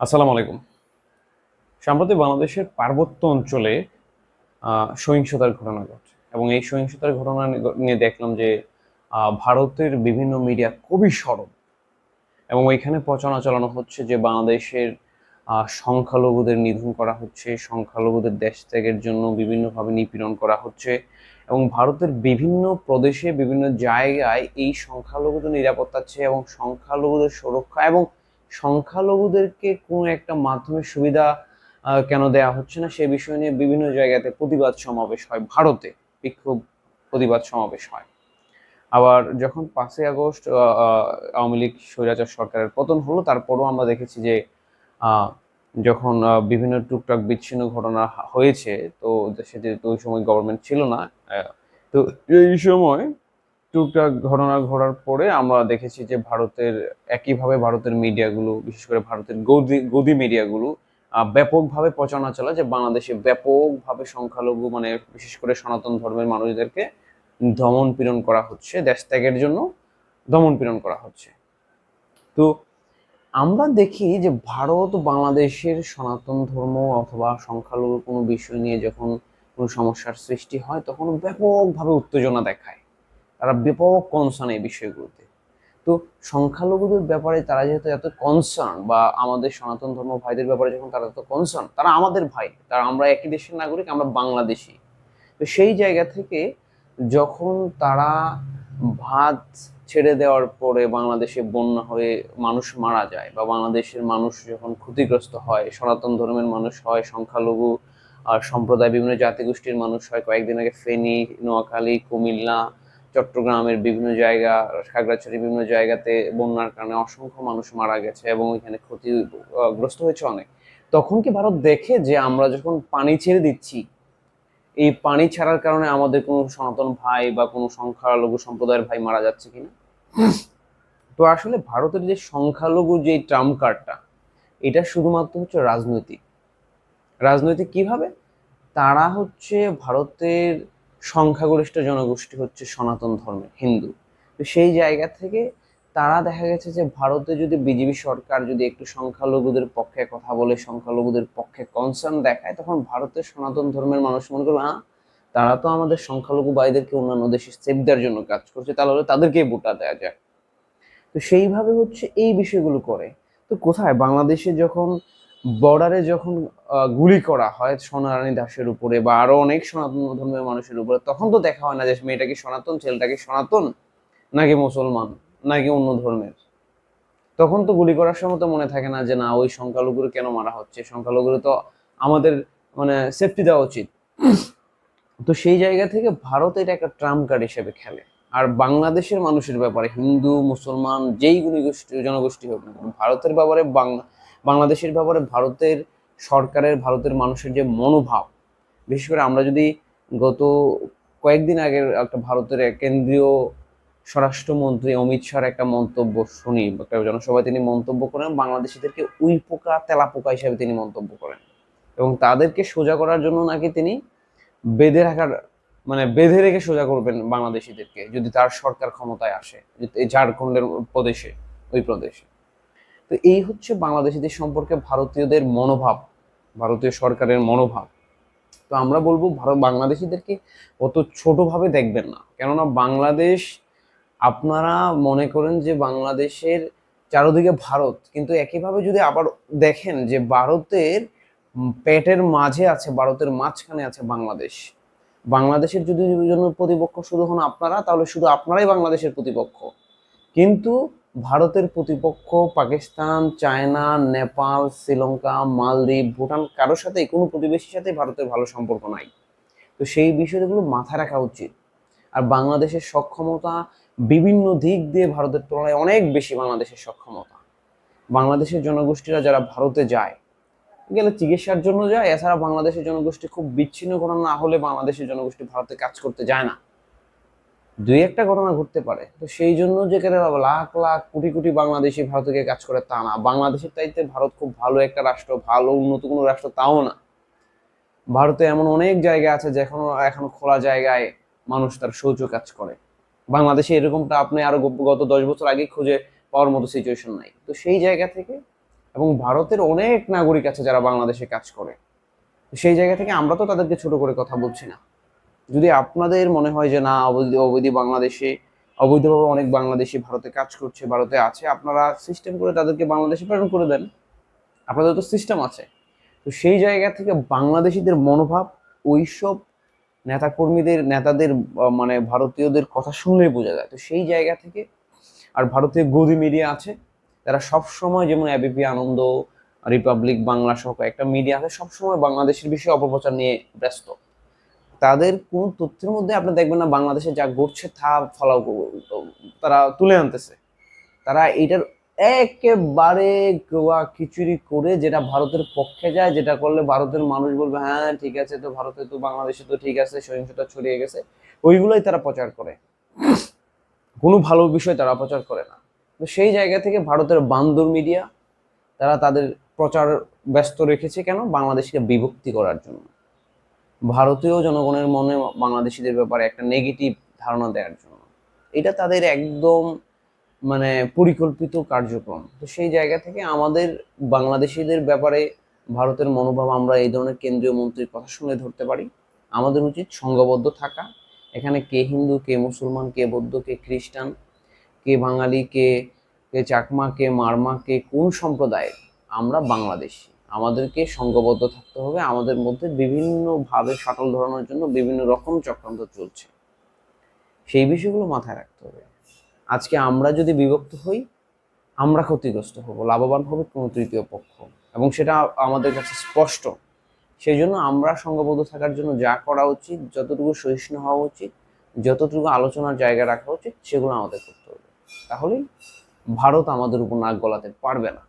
আসসালামু আলাইকুম। সম্প্রতি বাংলাদেশের পার্বত্য অঞ্চলে সহিংসতার ঘটনা ঘটছে এবং এই সহিংসতার ঘটনা নিয়ে দেখলাম যে ভারতের বিভিন্ন মিডিয়া খুবই সরব এবং ওইখানে প্রচারণা চালানো হচ্ছে যে বাংলাদেশের সংখ্যালঘুদের নিধন করা হচ্ছে, সংখ্যালঘুদের দেশ ত্যাগের জন্য বিভিন্নভাবে নিপীড়ন করা হচ্ছে এবং ভারতের বিভিন্ন প্রদেশে বিভিন্ন জায়গায় এই সংখ্যালঘুদের নিরাপত্তা চেয়ে এবং সংখ্যালঘুদের সুরক্ষা এবং সংখ্যালঘুদেরকে কোনো একটা মাধ্যমের সুবিধা কেন দেয়া হচ্ছে না? সে বিষয় নিয়ে বিভিন্ন জায়গাতে প্রতিবাদ সমাবেশ হয়। ভারতে বিক্ষোভ প্রতিবাদ সমাবেশ হয়। আবার যখন পাঁচই আগস্ট আওয়ামী লীগ স্বৈরাচার সরকারের পতন হলো, তারপরও আমরা দেখেছি যে যখন বিভিন্ন টুকটাক বিচ্ছিন্ন ঘটনা হয়েছে, তো যেহেতু ওই সময় গভর্নমেন্ট ছিল না তো এই সময় টুকটাক ঘটনা ঘটার পরে আমরা দেখেছি যে ভারতের, একইভাবে ভারতের মিডিয়াগুলো, বিশেষ করে ভারতের গদি গদি মিডিয়াগুলো ব্যাপকভাবে প্রচারণা চালায় যে বাংলাদেশে ব্যাপকভাবে সংখ্যালঘু মানে বিশেষ করে সনাতন ধর্মের মানুষদেরকে দমন পীড়ন করা হচ্ছে, দেশ ত্যাগের জন্য দমন পীড়ন করা হচ্ছে। তো আমরা দেখি যে ভারত বাংলাদেশের সনাতন ধর্ম অথবা সংখ্যালঘু কোনো বিষয় নিয়ে যখন কোনো সমস্যার সৃষ্টি হয়, তখন ব্যাপকভাবে উত্তেজনা দেখায়। তারা ব্যাপক কনসার্ন এই বিষয়গুলোতে। তো সংখ্যালঘুদের ব্যাপারে তারা যেহেতু এত কনসার্ন বা আমাদের সনাতন ধর্ম ভাইদের ব্যাপারে যখন তারা এত কনসার্ন তারা আমাদের ভাই, তারা আমরা একই দেশের নাগরিক, আমরা বাংলাদেশি। তো সেই জায়গা থেকে যখন তারা ভাত ছেড়ে দেওয়ার পরে বাংলাদেশে বন্যা হয়ে মানুষ মারা যায় বা বাংলাদেশের মানুষ যখন ক্ষতিগ্রস্ত হয়, সনাতন ধর্মের মানুষ হয়, সংখ্যালঘু আর সম্প্রদায় বিভিন্ন জাতিগোষ্ঠীর মানুষ হয়, কয়েকদিন আগে ফেনী, নোয়াখালী, কুমিল্লা চট্টগ্রামের বিভিন্ন জায়গা খাগড়াছড়ি বিভিন্ন জায়গাতে বন্যার কারণে অসংখ্য মানুষ মারা গেছে এবং ওইখানে ক্ষতিগ্রস্ত হয়েছে অনেক। তখন কি ভারত দেখে যে আমরা যখন পানি ছেড়ে দিচ্ছি, এই পানি ছাড়ার কারণে আমাদের কোনো সনাতন ভাই বা কোনো সংখ্যালঘু সম্প্রদায়ের ভাই মারা যাচ্ছে কিনা? তো আসলে ভারতের যে সংখ্যালঘু যে ট্রাম্প কার্ডটা, এটা শুধুমাত্র হচ্ছে রাজনৈতিক। রাজনৈতিক কীভাবে? তারা হচ্ছে ভারতের সংখ্যাগরিষ্ঠ জনগোষ্ঠী হচ্ছে সনাতন ধর্মের, হিন্দু। তো সেই জায়গা থেকে তারা দেখা গেছে যে ভারতে যদি বিজেপি সরকার যদি একটু সংখ্যালঘুদের পক্ষে কথা বলে, সংখ্যালঘুদের পক্ষে কনসার্ন দেখায়, তখন ভারতের সনাতন ধর্মের মানুষ মনে করবে হ্যাঁ তারা তো আমাদের সংখ্যালঘু বাইদেরকে অন্যান্য দেশে সেফ দেওয়ার জন্য কাজ করছে, তাহলে তাদেরকেই ভোটা দেওয়া যায় তো সেইভাবে হচ্ছে এই বিষয়গুলো করে। তো কোথায়? বাংলাদেশে যখন বর্ডারে যখন গুলি করা হয় সোনারানী দাসের উপরে বা আরও অনেক সনাতন ধর্মের মানুষের উপরে, তখন তো দেখা হয় না যে মেয়েটা কি সনাতন, ছেলেটা কি সনাতন, নাকি মুসলমান, নাকি অন্য ধর্মের? তখন তো গুলি করার সময় তো মনে থাকে না যে না, ওই সংখ্যালঘুরে কেন মারা হচ্ছে? সংখ্যালঘুরে তো আমাদের মানে সেফটি দেওয়া উচিত। তো সেই জায়গা থেকে ভারত এটা একটা ট্রাম্প কার্ড হিসেবে খেলে। আর বাংলাদেশের মানুষের ব্যাপারে, হিন্দু, মুসলমান, যেই গুলি গোষ্ঠী জনগোষ্ঠী হোক না ভারতের ব্যাপারে বাংলা বাংলাদেশের ব্যাপারে ভারতের সরকারের, ভারতের মানুষের যে মনোভাব, বিশেষ করে আমরা যদি গত কয়েকদিন আগের একটা ভারতের কেন্দ্রীয় স্বরাষ্ট্রমন্ত্রী অমিত শাহর একটা মন্তব্য শুনি, একটা জনসভায় তিনি মন্তব্য করেন, বাংলাদেশিদেরকে উই পোকা, তেলা পোকা হিসেবে তিনি মন্তব্য করেন। এবং তাদেরকে সোজা করার জন্য নাকি তিনি বেঁধে রাখার মানে বেঁধে রেখে সোজা করবেন বাংলাদেশিদেরকে, যদি তার সরকার ক্ষমতায় আসে ঝাড়খণ্ডের প্রদেশে, ওই প্রদেশে। তো এই হচ্ছে বাংলাদেশিদের সম্পর্কে ভারতীয়দের মনোভাব, ভারতীয় সরকারের মনোভাব। তো আমরা বলব ভারত বাংলাদেশিদেরকে অত ছোটোভাবে দেখবেন না। কেননা বাংলাদেশ, আপনারা মনে করেন যে বাংলাদেশের চারদিকে ভারত, কিন্তু একইভাবে যদি আবার দেখেন যে ভারতের পেটের মাঝে আছে, ভারতের মাঝখানে আছে বাংলাদেশ। বাংলাদেশের যদি প্রতিপক্ষ শুধু হন আপনারা, তাহলে শুধু আপনারাই বাংলাদেশের প্রতিপক্ষ। কিন্তু ভারতের প্রতিপক্ষ পাকিস্তান, চায়না, নেপাল, শ্রীলঙ্কা, মালদ্বীপ, ভুটান কারোর সাথে কোনো প্রতিবেশীর সাথে ভারতের ভালো সম্পর্ক নাই। তো সেই বিষয়গুলো মাথায় রাখা উচিত। আর বাংলাদেশের সক্ষমতা বিভিন্ন দিক দিয়ে ভারতের তুলনায় অনেক বেশি বাংলাদেশের সক্ষমতা। বাংলাদেশের জনগোষ্ঠীরা যারা ভারতে যায়, গেলে চিকিৎসার জন্য যায়, এছাড়া বাংলাদেশের জনগোষ্ঠী খুব বিচ্ছিন্ন ঘটনা না হলে বাংলাদেশের জনগোষ্ঠী ভারতে কাজ করতে যায় না। দুই একটা ঘটনা ঘটতে পারে। তো সেই জন্য যে কেন লাখ লাখ, কোটি কোটি বাংলাদেশি ভারতকে কাজ করে তা না। বাংলাদেশের চাইতে ভারত খুব ভালো একটা রাষ্ট্র, ভালো উন্নত কোনো রাষ্ট্র তাও না। ভারতে এমন অনেক জায়গা আছে যেখানে এখন খোলা জায়গায় মানুষ তার শৌচ কাজ করে। বাংলাদেশে এরকমটা আপনি আরও গত দশ বছর আগে খুঁজে পাওয়ার মতো সিচুয়েশন নাই। তো সেই জায়গা থেকে এবং ভারতের অনেক নাগরিক আছে যারা বাংলাদেশে কাজ করে। সেই জায়গা থেকে আমরা তো তাদেরকে ছোট করে কথা বলছি না। যদি আপনাদের মনে হয় যে না, অবৈধ অবৈধ বাংলাদেশে, অবৈধভাবে অনেক বাংলাদেশি ভারতে কাজ করছে, ভারতে আছে, আপনারা সিস্টেম করে তাদেরকে বাংলাদেশে প্রেরণ করে দেন। আপনাদের তো সিস্টেম আছে। তো সেই জায়গা থেকে বাংলাদেশিদের মনোভাব, ওইসব নেতাকর্মীদের, নেতাদের মানে ভারতীয়দের কথা শুনলেই বোঝা যায়। তো সেই জায়গা থেকে, আর ভারতীয় গদি মিডিয়া আছে, তারা সব সময় যেমন এবিপি আনন্দ রিপাবলিক বাংলা সহ একটা মিডিয়া আছে, সবসময় বাংলাদেশের বিষয়ে অপপ্রচার নিয়ে ব্যস্ত। তাদের কোন তথ্যের মধ্যে আপনি দেখবেন না বাংলাদেশে যা ঘটছে তা ফলাও তারা তুলে আনতেছে। তারা এটার একেবারে গোয়া খিচুড়ি করে যেটা ভারতের পক্ষে যায়, যেটা করলে ভারতের মানুষ বলবে হ্যাঁ ঠিক আছে তো, ভারতে তো, বাংলাদেশে তো ঠিক আছে, সহিংসতা ছড়িয়ে গেছে। ওইগুলোই তারা প্রচার করে। কোনো ভালো বিষয় তারা প্রচার করে না। তো সেই জায়গা থেকে ভারতের বান্দর মিডিয়া তারা তাদের প্রচার ব্যস্ত রেখেছে কেন? বাংলাদেশকে বিভক্তি করার জন্য। ভারতীয় জনগণের মনে বাংলাদেশিদের ব্যাপারে একটা নেগেটিভ ধারণা দেওয়ার জন্য। এটা তাদের একদম মানে পরিকল্পিত কার্যক্রম। তো সেই জায়গা থেকে আমাদের বাংলাদেশিদের ব্যাপারে ভারতের মনোভাব আমরা এই ধরনের কেন্দ্রীয় মন্ত্রীর কথা শুনে ধরতে পারি। আমাদের উচিত সংঘবদ্ধ থাকা। এখানে কে হিন্দু, কে মুসলমান, কে বৌদ্ধ, কে খ্রিস্টান, কে বাঙালি, কে কে চাকমা, কে মারমা, কে কোন সম্প্রদায়ের, আমরা বাংলাদেশি। আমাদেরকে সংঘবদ্ধ থাকতে হবে। আমাদের মধ্যে বিভিন্নভাবে ফাটল ধরানোর জন্য বিভিন্ন রকম চক্রান্ত চলছে। সেই বিষয়গুলো মাথায় রাখতে হবে। আজকে আমরা যদি বিভক্ত হই, আমরা ক্ষতিগ্রস্ত হব, লাভবান হবে কোনো তৃতীয় পক্ষ। এবং সেটা আমাদের কাছে স্পষ্ট। সেই জন্য আমরা সংঘবদ্ধ থাকার জন্য যা করা উচিত, যতটুকু সহিষ্ণু হওয়া উচিত, যতটুকু আলোচনার জায়গা রাখা উচিত, সেগুলো আমাদের করতে হবে। তাহলেই ভারত আমাদের উপর নাক গলাতে পারবে না।